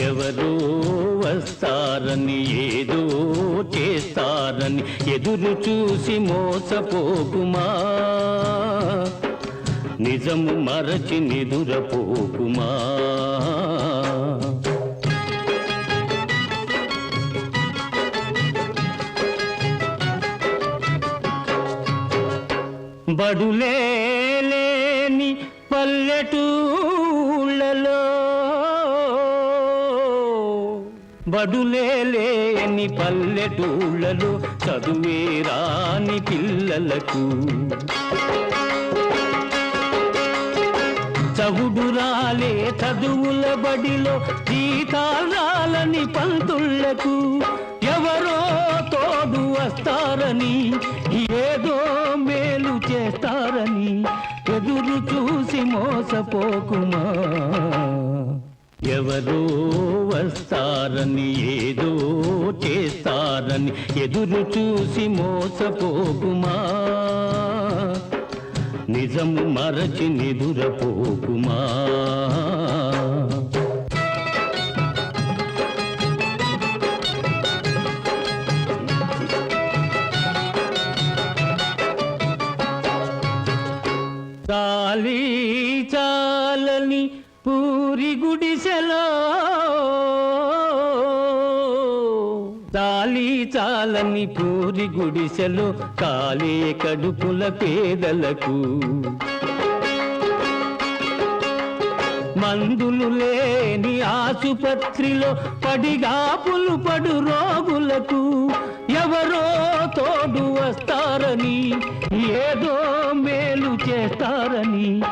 ఎవరో వస్తారని ఏదో చేస్తారని ఎదురు చూసి మోసపోకుమా? నిజము మరచి నిదురపోకుమా? బడులేని పల్లెటూళ్ళలో. బడులేని పల్లెటూళ్ళలో చదువే రాని పిల్లలకు. చవుడు రాలే చదువుల బడిలో జీతాలని పంతుళ్ళకు ఎవరో తోడు వస్తారని ఈ మోసపోకుమా? ఎవరో వస్తారని ఏదో చేస్తారని ఎదురు చూసి మోసపోకుమా? నిజము మరచి నిదురపోకుమా? చాలి చాలని పూరి గుడిసెలు కాలే కడుపుల పేదలకు. మందులు లేని ఆసుపత్రిలో పడిగాపులు పడు రోగులకు. ఎవరో తోడు వస్తారని ఏదో మేలు చేస్తారని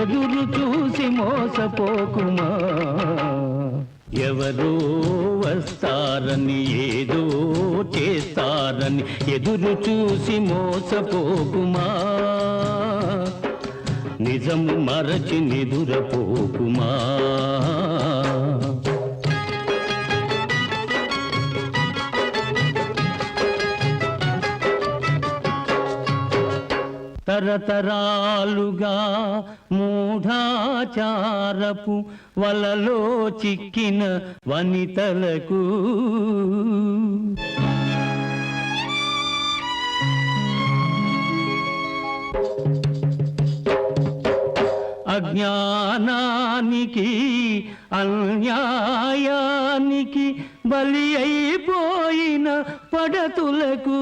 ఎదురు చూసి మోసపోకుమా. ఎవరో వస్తారని ఏదో చేస్తారని ఎదురు చూసి మోసపోకుమా? నిజము మరచి నిదురపోకుమా? తరతరాలుగా మూఢాచారపు వలలో చిక్కిన వనితలకు అజ్ఞానానికి అన్యాయానికి బలి అయిపోయిన పడతులకు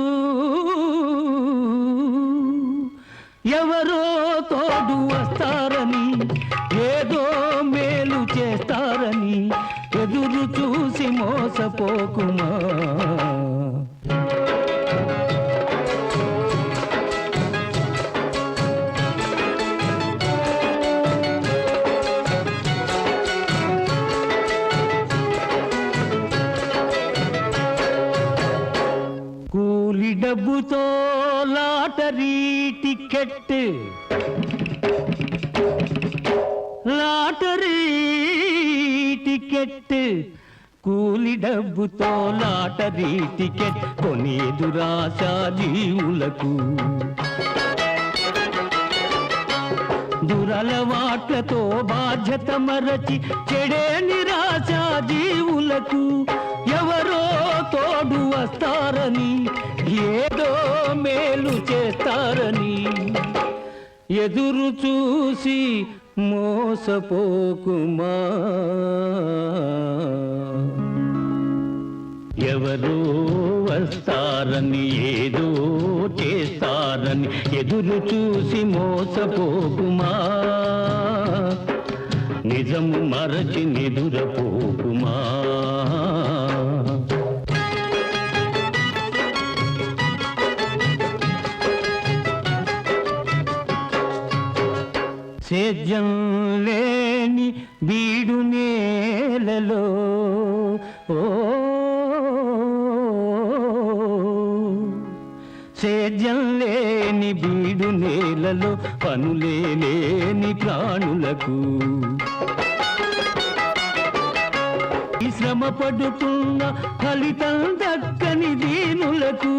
ఎవరో తోడు వస్తారని ఏదో మేలు చేస్తారని ఎదురు చూసి మోసపోకుమా? ఈ డబ్బుతో లాటరీ టికెట్. Lottery ticket. కూలి డబ్బుతో లాటరీ టికెట్ కొని దురాశ జీవులకు. దురలవాట్లతో బాధ్యత మరచి చెడే నిరాశ జీవులకు ఎవరో తోడు వస్తారని ఎదురు చూసి మోసపోకుమా? ఎవరో వస్తారని ఏదో చేస్తారని ఎదురు చూసి మోసపోకుమా? నిజము మరచి నిదురపోకుమా? సేద్యం లేని బీడు నేలలో. ఓ సేద్యం లేని బీడు నేలలో పనులే లేని ప్రాణులకు. శ్రమ పడుతున్న ఫలితం దక్కని దీనులకు.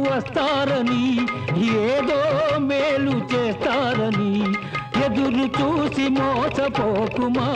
వస్తారని ఏదో మేలు చేస్తారని ఎదురు చూసి మోసపోకుమా?